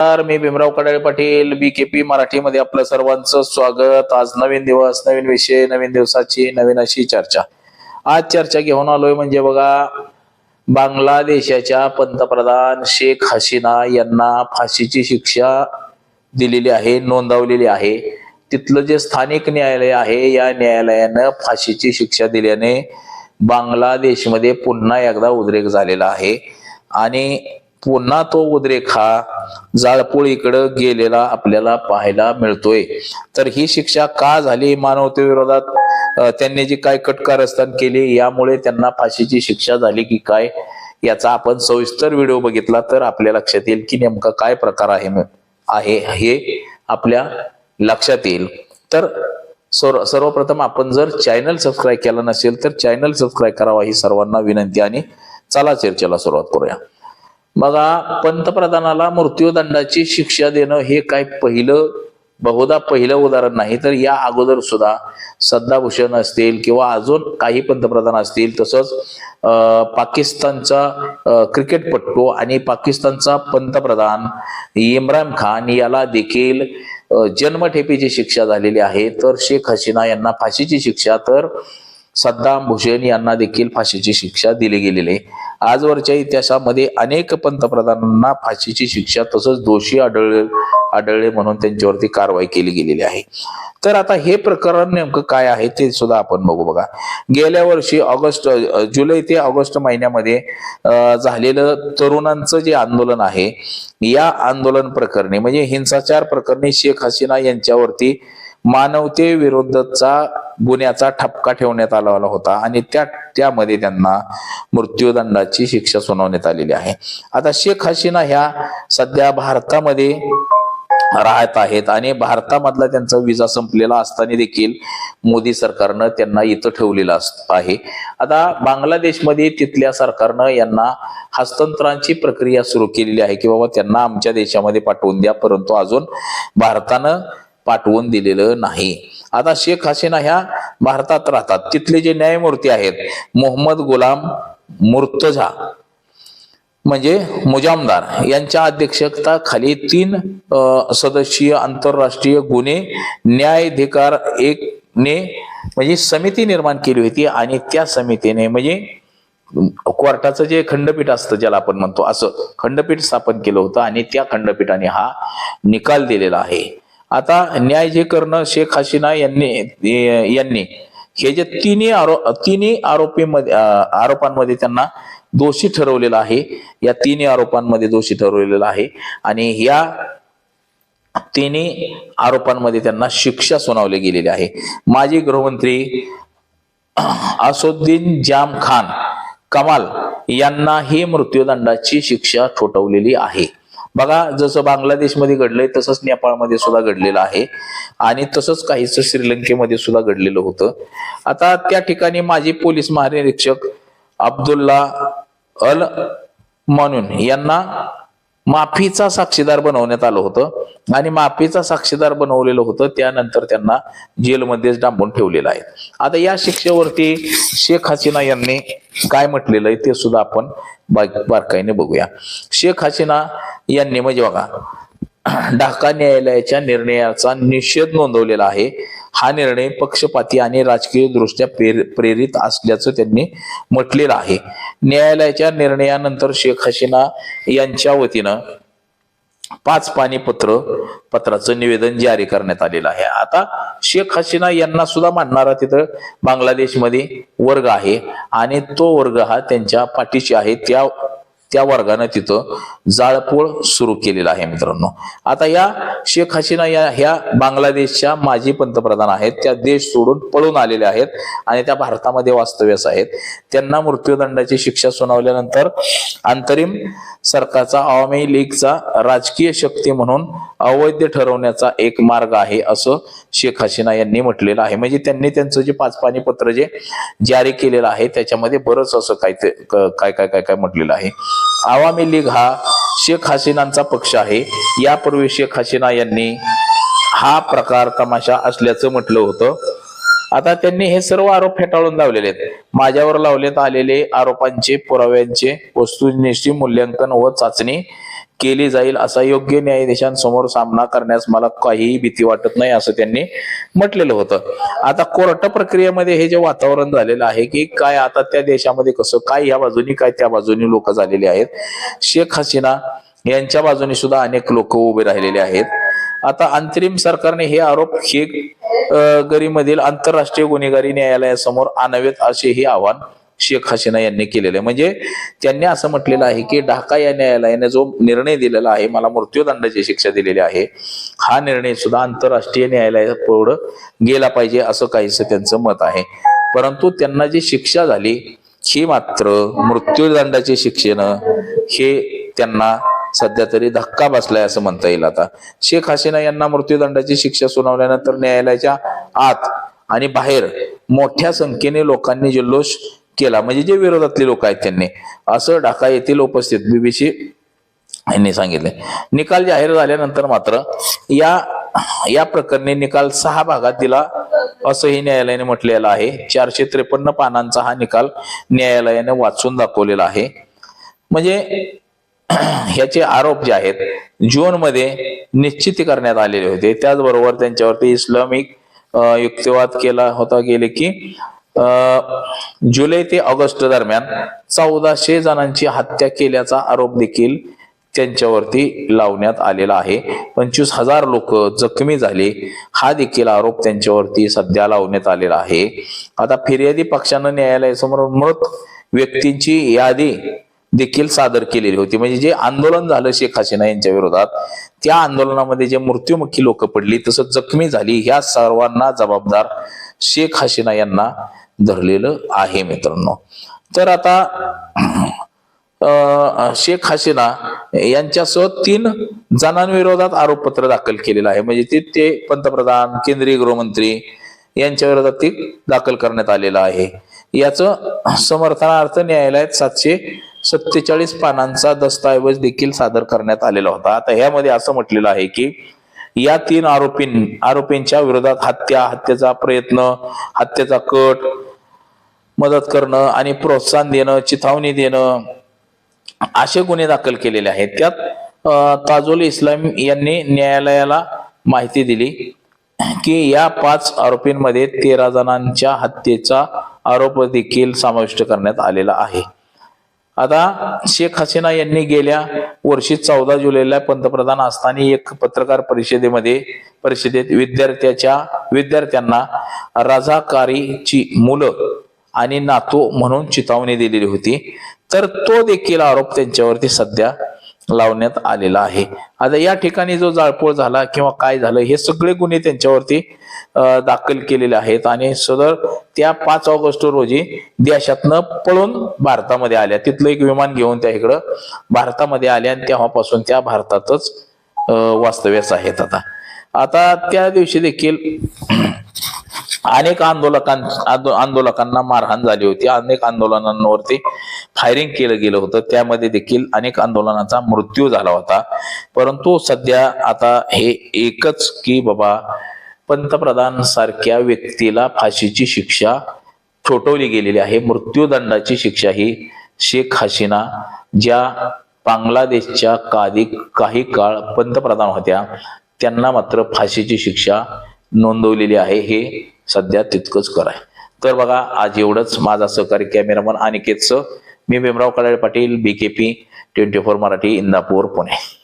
नमस्कार मी Bhimrao Kadale Patil B KP मराठीमध्ये आपलं सर्वांचं स्वागत. आज नवीन दिवस नवीन विषय नवीन दिवसाची नवीन अशी चर्चा. आज चर्चा घेऊन आलोय म्हणजे बघा बांगलादेशाच्या पंतप्रधान शेख हसीना यांना फाशीची शिक्षा दिलेली आहे नोंदवलेली आहे. तिथलं जे स्थानिक न्यायालय आहे या न्यायालयानं फाशीची शिक्षा दिल्याने बांगलादेशमध्ये पुन्हा एकदा उद्रेक झालेला आहे. आणि पुन्हा तो उद्रेक हा जाळपोळीकडं गेलेला आपल्याला पाहायला मिळतोय. तर ही शिक्षा का झाली मानवतेविरोधात विरोधात? त्यांनी जी काय कटकारस्थान केली यामुळे त्यांना फाशीची शिक्षा झाली की काय? याचा आपण सविस्तर व्हिडिओ बघितला तर आपल्या लक्षात येईल की नेमका काय प्रकार आहे आहे हे आपल्या लक्षात येईल. तर सर्व सर्वप्रथम आपण जर चॅनल सबस्क्राईब केला नसेल तर चॅनल सबस्क्राईब करावा ही सर्वांना विनंती आणि चला चर्चेला सुरुवात करूया. बघा पंतप्रधानाला मृत्यूदंडाची शिक्षा देणं हे काय पहिलं बहुधा पहिलं उदाहरण नाही तर या अगोदर सुद्धा सद्दाभूषण असतील किंवा अजून काही पंतप्रधान असतील तसंच पाकिस्तानचा क्रिकेटपटू आणि पाकिस्तानचा पंतप्रधान इम्रान खान याला देखील जन्मठेपीची शिक्षा झालेली आहे. तर शेख हसीना यांना फाशीची शिक्षा तर सद्दाम भुसेन यांना देखील फाशीची शिक्षा दिली गेलेली आहे. आजवरच्या इतिहासामध्ये अनेक पंतप्रधानांना फाशीची शिक्षा तसंच दोषी आढळले आढळले म्हणून त्यांच्यावरती कारवाई केली गेलेली आहे. तर आता हे प्रकरण नेमकं काय आहे ते सुद्धा आपण बघू बघा. गेल्या वर्षी ऑगस्ट जुलै ते ऑगस्ट महिन्यामध्ये झालेलं तरुणांचं जे आंदोलन आहे या आंदोलन प्रकरणी म्हणजे हिंसाचार प्रकरणी शेख हसीना यांच्यावरती मानवते विरुद्धचा गुन्ह्याचा ठपका ठेवण्यात आला होता आणि त्या त्यामध्ये त्यांना मृत्यूदंडाची शिक्षा सुनावण्यात आलेली आहे. आता शेख हसीना ह्या सध्या भारतामध्ये राहत आहेत आणि भारतामधला त्यांचा विजा संपलेला असताना देखील मोदी सरकारनं त्यांना इथं ठेवलेलं आहे. आता बांगलादेशमध्ये तिथल्या सरकारनं यांना हस्तांतरांची प्रक्रिया सुरू केलेली आहे की बाबा त्यांना आमच्या देशामध्ये पाठवून द्या परंतु अजून भारतानं पाठवून दिलेलं नाही. आता शेख हसीना ह्या भारतात राहतात. तिथले जे न्यायमूर्ती आहेत मोहम्मद गुलाम मुर्तझा म्हणजे मुजामदार यांच्या अध्यक्षता खाली तीन सदस्यीय आंतरराष्ट्रीय गुन्हे न्यायाधिकार एक ने म्हणजे समिती निर्माण केली होती आणि त्या समितीने म्हणजे कोर्टाचं जे खंडपीठ असतं ज्याला आपण म्हणतो असं खंडपीठ स्थापन केलं होतं आणि त्या खंडपीठाने हा निकाल दिलेला आहे. आता न्याय जे करणं शेख हसीना यांनी यांनी हे जे तिन्ही आरोप तिन्ही आरोपीमध्ये आरोपांमध्ये त्यांना दोषी ठरवलेलं आहे. या तिन्ही आरोपांमध्ये दोषी ठरवलेलं आहे. आणि या तिन्ही आरोपांमध्ये त्यांना शिक्षा सुनावली गेलेली आहे. माजी गृहमंत्री असुद्दीन जाम खान कमाल यांनाही मृत्यूदंडाची शिक्षा ठोठवलेली आहे. बघा जसं बांगलादेशमध्ये घडलंय तसंच नेपाळमध्ये सुद्धा घडलेलं आहे. आणि तसंच काहीच श्रीलंकेमध्ये सुद्धा घडलेलं होतं. आता त्या ठिकाणी माजी पोलीस महानिरीक्षक अब्दुल्ला अल म्हणून यांना माफीचा साक्षीदार बनवण्यात आलं होतं. आणि माफीचा साक्षीदार बनवलेलं होतं त्यानंतर त्यांना जेलमध्येच डांबून ठेवलेलं आहे. आता या शिक्षेवरती शेख हसीना यांनी काय म्हटलेलं आहे ते सुद्धा आपण बारकाईने बघूया. शेख हसीना यांनी म्हणजे बघा ढाका न्यायालयाच्या निर्णयाचा निषेध नोंदवलेला आहे. हा निर्णय पक्षपाती आणि राजकीय दृष्ट्या प्रेरित असल्याचं त्यांनी म्हटलेलं आहे. न्यायालयाच्या निर्णयानंतर शेख हसीना यांच्या वतीनं पाच पाणी पत्र पत्राचं निवेदन जारी करण्यात आलेलं आहे. आता शेख हसीना यांना सुद्धा मानणारा तिथं बांगलादेशमध्ये वर्ग आहे आणि तो वर्ग हा त्यांच्या पाठीशी आहे. त्या त्या वर्गानं तिथं जाळपोळ सुरू केलेला आहे मित्रांनो. आता या शेख हसीना या ह्या बांगलादेशच्या माजी पंतप्रधान आहेत. त्या देश सोडून पळून आलेल्या आहेत आणि त्या भारतामध्ये वास्तव्यास आहेत. त्यांना मृत्यूदंडाची शिक्षा सुनावल्यानंतर अंतरिम सरकारचा आवामी लीगचा राजकीय शक्ती म्हणून अवैध ठरवण्याचा एक मार्ग आहे असं शेख हसीना यांनी म्हटलेलं आहे. म्हणजे त्यांनी त्यांचं जे पाच पाणी पत्र जे जारी केलेलं आहे त्याच्यामध्ये बरंच असं काय ते काय काय काय काय म्हटलेलं आहे. आवामी लीग हा शेख हसीनांचा पक्ष आहे. यापूर्वी शेख हसीना यांनी हा प्रकार तमाशा असल्याचं म्हटलं होतं. आता त्यांनी हे सर्व आरोप फेटाळून लावलेले आहेत. माझ्यावर लावण्यात आलेले आरोपांचे पुराव्यांचे वस्तुनिष्ठी मूल्यांकन व चाचणी केली जाईल असा योग्य न्यायाधीशांसमोर सामना करण्यास मला काहीही भीती वाटत नाही असं त्यांनी म्हटलेलं होतं. आता कोर्ट प्रक्रियेमध्ये हे जे वातावरण झालेलं आहे की काय आता त्या देशामध्ये कसं काय या बाजूनी काय त्या बाजूनी लोक झालेले आहेत. शेख हसीना यांच्या बाजूने सुद्धा अनेक लोक उभे राहिलेले आहेत. आता अंतरिम सरकारने हे आरोप शेख गरीमधील आंतरराष्ट्रीय गुन्हेगारी न्यायालयासमोर आणावेत असेही आव्हान शेख हसीना यांनी केलेलं आहे. म्हणजे त्यांनी असं म्हटलेलं आहे की ढाका या न्यायालयाने जो निर्णय दिलेला आहे मला मृत्यूदंडाची शिक्षा दिलेली आहे हा निर्णय सुद्धा आंतरराष्ट्रीय न्यायालयात पुढं गेला पाहिजे असं काहीसं त्यांचं मत आहे. परंतु त्यांना जी शिक्षा झाली ही मात्र मृत्यूदंडाची शिक्षण हे त्यांना सध्या तरी धक्का बसलाय असं म्हणता येईल आता. शेख हसीना यांना मृत्यूदंडाची शिक्षा सुनावल्यानंतर न्यायालयाच्या आत आणि बाहेर मोठ्या संख्येने लोकांनी जल्लोष केला. म्हणजे जे विरोधातले लोक आहेत त्यांनी. असं ढाका येथील उपस्थित बीबीसी यांनी सांगितले निकाल जाहीर झाल्यानंतर मात्र या या प्रकरणी निकाल सहा भागात दिला असंही न्यायालयाने म्हटलेलं आहे. चारशे त्रेपन्न पानांचा हा निकाल न्यायालयाने वाचून दाखवलेला आहे. म्हणजे ह्याचे आरोप जे आहेत जून मध्ये निश्चित करण्यात आलेले होते. त्याचबरोबर त्यांच्यावरती इस्लामिक युक्तिवाद केला होता गेले की जुलै ते ऑगस्ट दरम्यान चौदाशे जणांची हत्या केल्याचा आरोप देखील त्यांच्यावरती लावण्यात आलेला आहे. पंचवीस हजार लोक जखमी झाले हा देखील आरोप त्यांच्यावरती सध्या लावण्यात आलेला आहे. आता फिर्यादी पक्षानं न्यायालयासमोर मृत व्यक्तींची यादी देखील सादर केलेली होती. म्हणजे जे आंदोलन झालं शेख हसीना यांच्या विरोधात त्या आंदोलनामध्ये जे मृत्युमुखी लोक पडली तसंच जखमी झाली ह्या सर्वांना जबाबदार शेख हसीना यांना धरलेलं आहे मित्रांनो. तर आता शेख हसीना यांच्यासह तीन जणांविरोधात आरोपपत्र दाखल केलेलं आहे. म्हणजे ते ते पंतप्रधान केंद्रीय गृहमंत्री यांच्या विरोधात ते दाखल करण्यात आलेलं आहे. याचं समर्थनार्थ न्यायालयात सातशे सत्तेचाळीस पानांचा दस्तऐवज देखील सादर करण्यात आलेला होता. आता ह्यामध्ये असं म्हटलेलं आहे की या तीन आरोपीं आरोपींच्या विरोधात हत्या हत्येचा प्रयत्न हत्येचा कट मदत करणं आणि प्रोत्साहन देणं चिथावणी देणं असे गुन्हे दाखल केलेले आहेत. त्यात ताजोल इस्लाम यांनी न्यायालयाला माहिती दिली. की या पाच आरोपींमध्ये तेरा जणांच्या हत्येचा आरोप देखील समाविष्ट करण्यात आलेला आहे. आता शेख हसीना यांनी गेल्या वर्षी चौदा जुलैला पंतप्रधान असताना एक पत्रकार परिषदेमध्ये परिषदेत विद्यार्थ्याच्या विद्यार्थ्यांना राजाकारीची मुलं आणि नातू म्हणून चितावणी दिलेली होती. तर तो देखील आरोप त्यांच्यावरती सध्या लावण्यात आलेला आहे. आता या ठिकाणी जो जाळपोळ झाला किंवा काय झालं हे सगळे गुन्हे त्यांच्यावरती दाखल केलेले आहेत आणि सदर त्या पाच ऑगस्ट रोजी देशातनं पळून भारतामध्ये आल्या. तिथलं एक विमान घेऊन त्या इकडं भारतामध्ये आल्या आणि तेव्हापासून त्या भारतातच वास्तव्यास आहेत आता. आता त्या दिवशी देखील अनेक आंदोलकां आंदो- आंदोलकांना मारहाण झाली होती. अनेक आंदोलनांवरती फायरिंग केलं गेलं होतं. त्यामध्ये देखील अनेक आंदोलनाचा मृत्यू झाला होता. परंतु सध्या आता हे एकच की बाबा पंतप्रधान सारख्या व्यक्तीला फाशीची शिक्षा ठोठवली गेलेली आहे. मृत्यूदंडाची शिक्षा ही शेख हसीना ज्या बांगलादेशच्या कादी काही काळ पंतप्रधान होत्या त्यांना मात्र फाशीची शिक्षा नोंदवलेली आहे. हे सध्या तितकंच कराय. तर बघा आज एवढंच. माझा सहकारी कॅमेरामन अनिकेतचं. मी Bhimrao Kadale Patil B K P twenty four Marathi Indapur Pune.